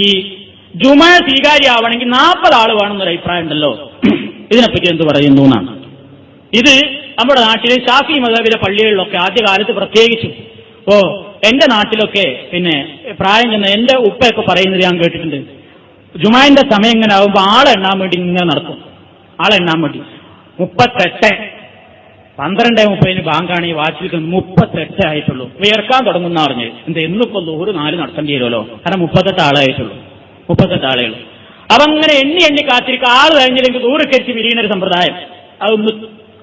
ഈ ജുമ സ്വീകാര്യാവണമെങ്കിൽ നാൽപ്പത് ആൾ വേണമെന്നൊരു അഭിപ്രായം ഉണ്ടല്ലോ. ഇതിനെപ്പറ്റി എന്ത് പറയുന്നു എന്നാണ്. ഇത് നമ്മുടെ നാട്ടിലെ ഷാഫി മതവിലെ പള്ളികളിലൊക്കെ ആദ്യകാലത്ത് പ്രത്യേകിച്ചു. ഓ എന്റെ നാട്ടിലൊക്കെ പിന്നെ പ്രായം ചെന്ന എന്റെ ഉപ്പയൊക്കെ പറയുന്നത് ഞാൻ കേട്ടിട്ടുണ്ട്. ജുമാന്റെ സമയം ഇങ്ങനെ ആവുമ്പോൾ ആളെണ്ണാൻ വേണ്ടി ഇങ്ങനെ നടക്കും. ആളെണ്ണാൻ വേണ്ടി. മുപ്പത്തെട്ട് പന്ത്രണ്ട് മുപ്പതിന് ബാങ്കാണ് ഈ വാച്ചിൽ മുപ്പത്തെട്ട് ആയിട്ടുള്ളൂ. വിയർക്കാൻ തുടങ്ങുന്ന പറഞ്ഞ് എന്ത് എന്നിപ്പോ നൂറ് നാല് നടത്തേണ്ടി വരുമല്ലോ? കാരണം മുപ്പത്തെട്ട് ആളായിട്ടുള്ളൂ. മുപ്പത്തെട്ട് ആളേ ഉള്ളൂ. അപ്പൊ അങ്ങനെ എണ്ണി എണ്ണി കാത്തിരിക്കുക ആൾ കഴിഞ്ഞില്ലെങ്കിൽ കരിച്ച് വിരിയുന്ന ഒരു സമ്പ്രദായം. അതൊന്ന്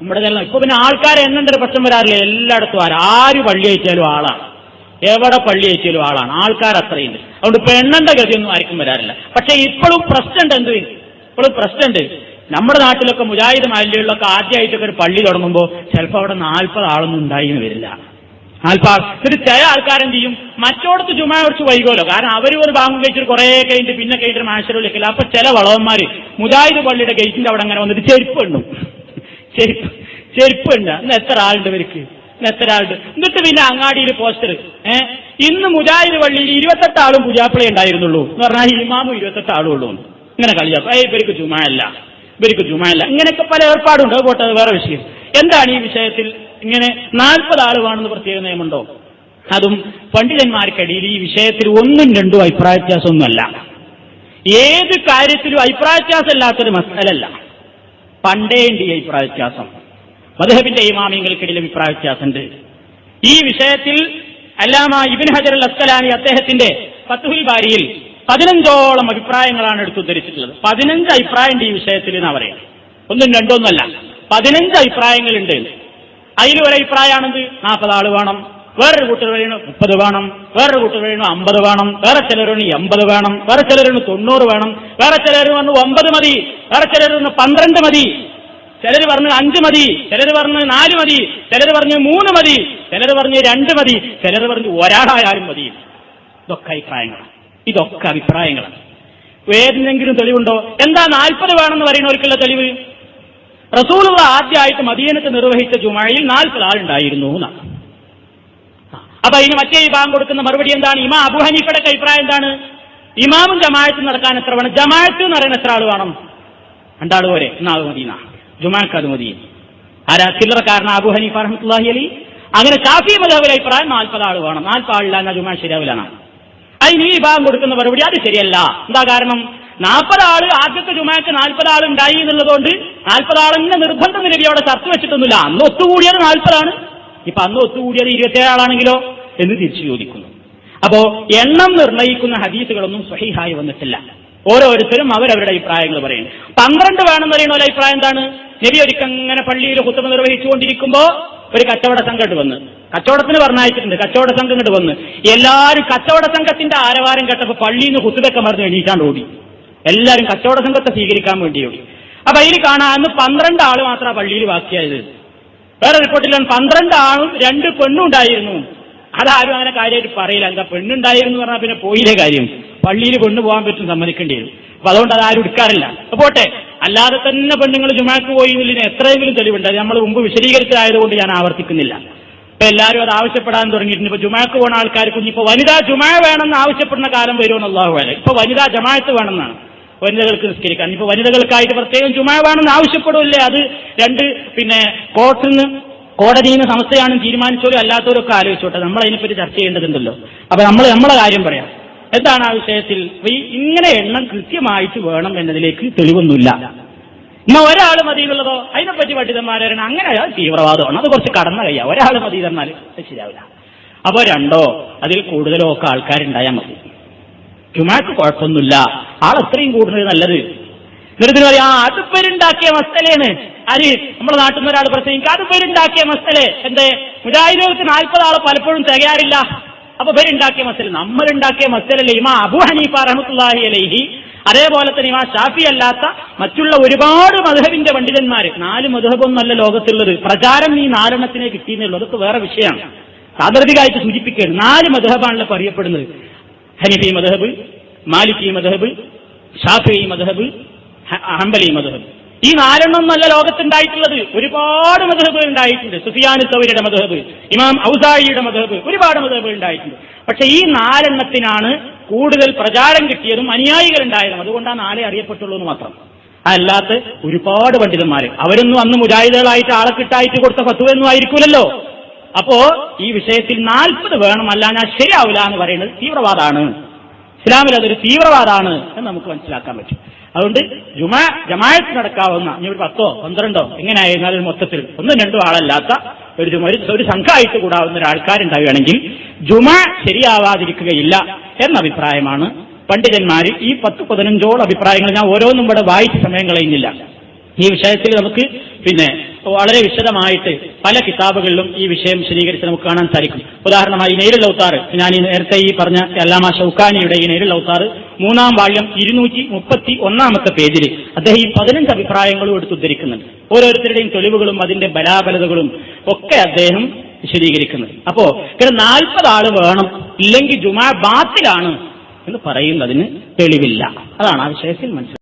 നമ്മുടെ ഇപ്പൊ പിന്നെ ആൾക്കാരെ എണ്ണേണ്ട ഒരു പ്രശ്നം വരാറില്ല. എല്ലായിടത്തും ആരും? ആര് പള്ളി അയച്ചാലും ആളാണ്. എവിടെ പള്ളി അയച്ചാലും ആളാണ്. ആൾക്കാർ അത്രയുണ്ട്. അതുകൊണ്ട് ഇപ്പൊ എണ്ണണ്ട ഗതിയൊന്നും ആർക്കും വരാറില്ല. പക്ഷെ ഇപ്പോഴും പ്രശ്നമുണ്ട് എന്ത്? ഇപ്പോഴും പ്രശ്നമുണ്ട്. നമ്മുടെ നാട്ടിലൊക്കെ മുജാഹിദ് മാലിന്യങ്ങളിലൊക്കെ ആദ്യമായിട്ടൊക്കെ ഒരു പള്ളി തുടങ്ങുമ്പോൾ ചിലപ്പോൾ അവിടെ നാൽപ്പത് ആളൊന്നും ഉണ്ടായി എന്ന് വരില്ല. നാൽപ്പത് ആൾ ഒരു ചില ആൾക്കാരെന്ത് ചെയ്യും? മറ്റോടത്ത് ചുമ കുറച്ച് വൈകുമല്ലോ കാരണം അവർ ഒരു ബാങ്ക് കഴിച്ചിട്ട് കുറേ കഴിഞ്ഞിട്ട് പിന്നെ കഴിഞ്ഞിട്ട് മാഷറിലേക്കില്ല അപ്പൊ ചില വളവന്മാർ മുജാഹിദ് പള്ളിയുടെ ഗേറ്റിന്റെ അവിടെ അങ്ങനെ വന്നിട്ട് ചെരുപ്പ് എണ്ണും. ചെരുപ്പ് ചെരുപ്പ് ഉണ്ട് ഇന്ന് എത്ര ആളുണ്ട് ഇവർക്ക്? ഇന്ന് എത്ര ആളുണ്ട്? എന്നിട്ട് പിന്നെ അങ്ങാടിയിൽ പോസ്റ്റർ ഏഹ് ഇന്ന് മുജാഹിദ് പള്ളിയിൽ ഇരുപത്തെട്ട് ആളും പുജാപ്പിളേ ഉണ്ടായിരുന്നുള്ളൂ. എന്ന് പറഞ്ഞാൽ ഇമാമും ഇരുപത്തെട്ട് ആളും ഉള്ളൂ. ഇങ്ങനെ കളിയാക്കും. ഏയ് ഇവർക്ക് ചുമയല്ല ഇവർക്ക് ജുമാല്ല ഇങ്ങനെയൊക്കെ പല ഏർപ്പാടുണ്ട്. അത് പോട്ടെ അത് വേറെ വിഷയം. എന്താണ് ഈ വിഷയത്തിൽ ഇങ്ങനെ നാൽപ്പത് ആൾ വേണമെന്ന് പ്രത്യേക നിയമമുണ്ടോ? അതും പണ്ഡിതന്മാർക്കിടയിൽ ഈ വിഷയത്തിൽ ഒന്നും രണ്ടും അഭിപ്രായ വ്യത്യാസമൊന്നുമല്ല ഏത് കാര്യത്തിലും അഭിപ്രായ വ്യത്യാസമില്ലാത്തൊരു മസലല്ല. പണ്ടേ ഉണ്ട് ഈ അഭിപ്രായ വ്യത്യാസം മധുഹബിന്റെ ഇമാമിയങ്ങൾക്കിടയിൽ അഭിപ്രായ വ്യത്യാസമുണ്ട് ഈ വിഷയത്തിൽ അല്ലാമ ഇബിൻ ഹജർ അൽ അസ്കലാനി അദ്ദേഹത്തിന്റെ ഫത്തുഹുൽ ബാരിയിൽ പതിനഞ്ചോളം അഭിപ്രായങ്ങളാണ് എടുത്തുദ്ധരിച്ചിട്ടുള്ളത് പതിനഞ്ച് അഭിപ്രായമുണ്ട് ഈ വിഷയത്തിൽ എന്നാ പറയാം? ഒന്നും രണ്ടൊന്നുമല്ല. പതിനഞ്ച് അഭിപ്രായങ്ങളുണ്ട്. അതിൽ ഒരു നാൽപ്പത് ആൾ വേണം. വേറൊരു കൂട്ടർ വേണം മുപ്പത് വേണം. വേറൊരു കൂട്ടർ വേണം അമ്പത് വേണം. വേറെ ചിലരുന്ന് എൺപത് വേണം. വേറെ ചിലരുന്ന് തൊണ്ണൂറ് വേണം. വേറെ ചിലർ പറഞ്ഞു ഒമ്പത് മതി. വേറെ ചിലർ പറഞ്ഞു പന്ത്രണ്ട് മതി. ചിലർ പറഞ്ഞു അഞ്ച് മതി. ചിലർ പറഞ്ഞു നാല് മതി. ചിലർ പറഞ്ഞു മൂന്ന് മതി. ചിലർ പറഞ്ഞു രണ്ട് മതി. ചിലർ പറഞ്ഞു ഒരാളായാലും മതി. ഇതൊക്കെ അഭിപ്രായങ്ങളാണ്. ഇതൊക്കെ അഭിപ്രായങ്ങളാണ് ഏതിനെങ്കിലും തെളിവുണ്ടോ? എന്താ നാൽപ്പത് വേണമെന്ന് പറയുന്നവർക്കുള്ള തെളിവ്? റസൂലുള്ള ആദ്യമായിട്ട് മദീനത്ത് നിർവഹിച്ച ജുമായിൽ നാൽപ്പത് ആളുണ്ടായിരുന്നു എന്നാണ് അപ്പൊ അതിന് മറ്റേ വിഭാഗം കൊടുക്കുന്ന മറുപടി എന്താണ്? ഇമാ അബു ഹനീഫയുടെ അഭിപ്രായം എന്താണ്? ഇമാമും ജമാഅത്തും നടക്കാൻ എത്ര വേണം? ജമാഅത്ത് എന്ന് പറയുന്ന എത്ര ആൾ വേണം? രണ്ടാൾ പോരെ. എന്നാൾ മതി ജുമാക്ക് അത് മതി. ആരാ? ചില്ലറക്കാരൻ അബു ഹനീഫ റഹ്മത്തുള്ളാഹി അലി. അങ്ങനെ ഷാഫി മതബിലെ അഭിപ്രായം നാൽപ്പത് ആൾ വേണം. നാൽപ്പത് ആളില്ല എന്നാൽ ജുമാ ശരിയാവില്ലാണ് അതിന് ഈ വിഭാഗം കൊടുക്കുന്ന മറുപടി അത് ശരിയല്ല. എന്താ കാരണം? നാൽപ്പത് ആൾ ആദ്യത്തെ ജുമാക്ക് നാൽപ്പത് ഉണ്ടായി എന്നുള്ളതുകൊണ്ട് നാൽപ്പത് ആളിന്റെ നിർബന്ധം നിലവി അവിടെ ചർച്ച വെച്ചിട്ടൊന്നുമില്ല. അന്ന് ഒത്തുകൂടിയത് നാൽപ്പതാണ്. ഇപ്പൊ അന്ന് ഒത്തുകൂടിയത് ഇരുപത്തിയേഴ് ആളാണെങ്കിലോ എന്ന് തിരിച്ചു ചോദിക്കുന്നു. അപ്പോ എണ്ണം നിർണയിക്കുന്ന ഹദീസുകളൊന്നും സ്വഹീഹായി വന്നിട്ടില്ല. ഓരോരുത്തരും അവരവരുടെ അഭിപ്രായങ്ങൾ പറയുന്നു പന്ത്രണ്ട് വേണമെന്ന് പറയുന്ന ഒരു അഭിപ്രായം എന്താണ്? നബി ഒരിക്കങ്ങനെ പള്ളിയിൽ കുത്തുമ നിർവഹിച്ചുകൊണ്ടിരിക്കുമ്പോ ഒരു കച്ചവട സംഘട്ട് വന്ന് കച്ചവടത്തിന് പറഞ്ഞയച്ചിട്ടുണ്ട്. കച്ചവട സംഘം ഇങ്ങോട്ട് വന്ന്. എല്ലാവരും കച്ചവട സംഘത്തിന്റെ ആരവാരം കേട്ടപ്പോ പള്ളിയിൽ നിന്ന് കുത്തുതൊക്കെ മറന്ന് എണീക്കാണ്ട് ഓടി. എല്ലാവരും കച്ചവട സംഘത്തെ സ്വീകരിക്കാൻ വേണ്ടി ഓടി. അപ്പൊ അതിൽ കാണാൻ അന്ന് പന്ത്രണ്ട് ആൾ മാത്രമാണ് പള്ളിയിൽ ബാക്കിയായത്. വേറെ റിപ്പോർട്ടിലാണ് പന്ത്രണ്ട് ആളും രണ്ട് പെണ്ണും ഉണ്ടായിരുന്നു. അതാരും അങ്ങനെ കാര്യമായിട്ട് പറയില്ല. എന്താ പെണ്ണുണ്ടായിരുന്നു പറഞ്ഞാൽ പിന്നെ പോയില്ലേ കാര്യം? പള്ളിയിൽ പെണ്ണ് പോകാൻ പറ്റും സമ്മതിക്കേണ്ടി വരും. അപ്പൊ അതുകൊണ്ട് അത് ആരും എടുക്കാറില്ല. പോട്ടെ. അല്ലാതെ തന്നെ പെണ്ണുങ്ങൾ ജുമാക്ക് പോയി എന്നുള്ളതിന് എത്രയെങ്കിലും തെളിവുണ്ട്. അത് നമ്മൾ മുമ്പ് വിശദീകരിച്ചതായതുകൊണ്ട് ഞാൻ ആവർത്തിക്കുന്നില്ല. ഇപ്പൊ എല്ലാവരും അത് ആവശ്യപ്പെടാൻ തുടങ്ങിയിട്ടുണ്ട്. ഇപ്പൊ ജുമാക്ക് പോണ ആൾക്കാർക്ക് ഇപ്പൊ വനിതാ ജുമാ വേണമെന്ന് ആവശ്യപ്പെടുന്ന കാലം വരുമെന്ന് അള്ളാഹു വേല ഇപ്പൊ വനിതാ ജമാഅത്ത് വേണമെന്നാണ് വനിതകൾക്ക് നിസ്കരിക്കാൻ. ഇപ്പൊ വനിതകൾക്കായിട്ട് പ്രത്യേകം ജുമാ വേണമെന്ന് ആവശ്യപ്പെടില്ലേ? അത് രണ്ട് പിന്നെ കോർട്ടിൽ നിന്ന് കോടതിയിൽ നിന്ന് സംസ്ഥയാണ് തീരുമാനിച്ചവരും അല്ലാത്തവരും ഒക്കെ ആലോചിച്ചോട്ടെ. നമ്മൾ അതിനെപ്പറ്റി ചർച്ച ചെയ്യേണ്ടതുണ്ടല്ലോ. അപ്പൊ നമ്മൾ നമ്മളെ കാര്യം പറയാം. എന്താണ് ആ വിഷയത്തിൽ? ഇങ്ങനെ എണ്ണം കൃത്യമായിട്ട് വേണം എന്നതിലേക്ക് തെളിവൊന്നുമില്ല. എന്നാ ഒരാൾ മതി എന്നുള്ളതോ? അതിനെപ്പറ്റി പണ്ഡിതന്മാരാണ് അങ്ങനെ തീവ്രവാദമാണ്. അത് കുറച്ച് കടന്ന കഴിയാ ഒരാൾ മതി തന്നാൽ ശരിയാവില്ല. അപ്പോ രണ്ടോ അതിൽ കൂടുതലോ ഒക്കെ ആൾക്കാരുണ്ടായാൽ മതി. ജുമാക്ക് കുഴപ്പമൊന്നുമില്ല. ആൾ എത്രയും കൂടുതൽ നല്ലത്. എന്നിട്ട് പറയാ അത് പേരുണ്ടാക്കിയ മസ്തലേന്ന്. അരി നമ്മുടെ നാട്ടിൽ നിന്ന് ഒരാൾ പ്രസംഗിക്കുക അത് പേരുണ്ടാക്കിയ മസ്തലെ. എന്തേ? മുജാഹിദുകൾക്ക് നാൽപ്പത് ആളെ പലപ്പോഴും തികയാറില്ല. അപ്പൊ പേരുണ്ടാക്കിയ മസ്തല. നമ്മളുണ്ടാക്കിയ മസ്തലല്ലേ? ഇമാ അബു ഹനീഫ റഹമത്തുല്ലാഹി അലൈഹി അതേപോലെ തന്നെ ഇമാ ഷാഫി അല്ലാത്ത മറ്റുള്ള ഒരുപാട് മധുഹബിന്റെ പണ്ഡിതന്മാര്. നാല് മധുഹബൊന്നല്ല ലോകത്തുള്ളത്. പ്രചാരം ഈ നാലെണ്ണത്തിനെ കിട്ടിയെന്നുള്ളത് അതൊക്കെ വേറെ വിഷയമാണ്. സാദൃതികായിട്ട് സൂചിപ്പിക്കുകയാണ്. നാല് മധുഹബാണല്ലോ അറിയപ്പെടുന്നത്. ഹനിഫി മധുഹബ് മാലിക്കി മധുഹബ് ഷാഫി മധുഹബ് ഹംബലി മധുഹബ്. ഈ നാലെണ്ണം നല്ല ലോകത്തുണ്ടായിട്ടുള്ളത്. ഒരുപാട് മധുഹബ് ഉണ്ടായിട്ടുണ്ട്. സുഫിയാൻ സൗരിയുടെ മധുഹബ് ഇമാം ഔസായിയുടെ മധുഹബ് ഒരുപാട് മധുഹബ് ഉണ്ടായിട്ടുണ്ട്. പക്ഷെ ഈ നാലെണ്ണത്തിനാണ് കൂടുതൽ പ്രചാരം കിട്ടിയതും അനുയായികളുണ്ടായതും അതുകൊണ്ടാണ് ആളെ അറിയപ്പെട്ടുള്ളൂ എന്ന് മാത്രം. അല്ലാത്ത ഒരുപാട് പണ്ഡിതന്മാര്. അവരൊന്നും അന്ന് മുജാഹിദുകളായിട്ട് ആളെ കിട്ടായിട്ട് കൊടുത്ത ഫത്തുവൊന്നും ആയിരിക്കൂലല്ലോ. അപ്പോ ഈ വിഷയത്തിൽ നാൽപ്പത് വേണം അല്ല ഞാൻ ശരിയാവില്ല എന്ന് പറയുന്നത് തീവ്രവാദമാണ് ഇസ്ലാമിൽ അതൊരു തീവ്രവാദമാണ് എന്ന് നമുക്ക് മനസ്സിലാക്കാൻ പറ്റും. അതുകൊണ്ട് ജുമാ ജമായത്ത് നടക്കാവുന്ന ഇനി ഒരു പത്തോ പന്ത്രണ്ടോ എങ്ങനെയായിരുന്നാലും മൊത്തത്തിൽ ഒന്നും രണ്ടും ആളല്ലാത്ത ഒരു ഒരു സംഘമായിട്ട് കൂടാവുന്ന ഒരു ആൾക്കാരുണ്ടാവുകയാണെങ്കിൽ ജുമ ശരിയാവാതിരിക്കുകയില്ല എന്ന അഭിപ്രായമാണ് പണ്ഡിതന്മാർ ഈ പത്ത് പതിനഞ്ചോളം അഭിപ്രായങ്ങൾ ഞാൻ ഓരോന്നും ഇവിടെ വായിച്ച സമയം കളയുന്നില്ല. ഈ വിഷയത്തിൽ നമുക്ക് പിന്നെ വളരെ വിശദമായിട്ട് പല കിതാബുകളിലും ഈ വിഷയം വിശദീകരിച്ച് നമുക്ക് കാണാൻ സാധിക്കും. ഉദാഹരണമായി നെയ്രുൽ ഉത്താറ് ഞാൻ ഈ നേരത്തെ ഈ പറഞ്ഞ അല്ലാമ ഷൌക്കാനിയുടെ ഈ നെയ്രുൽ ഉത്താറ് മൂന്നാം വാള്യം ഇരുന്നൂറ്റി മുപ്പത്തി ഒന്നാമത്തെ പേജിൽ അദ്ദേഹം ഈ പതിനഞ്ച് അഭിപ്രായങ്ങളും എടുത്ത് ഉദ്ധരിക്കുന്നുണ്ട്. ഓരോരുത്തരുടെയും തെളിവുകളും അതിന്റെ ബലാബലതകളും ഒക്കെ അദ്ദേഹം വിശദീകരിക്കുന്നത് അപ്പോ ഇവിടെ നാൽപ്പത് ആൾ വേണം ഇല്ലെങ്കിൽ ജുമാ ബാത്തിലാണ് എന്ന് പറയുന്നതിന് തെളിവില്ല. അതാണ് ആ വിഷയത്തിൽ മനസ്സിലാക്കുന്നത്.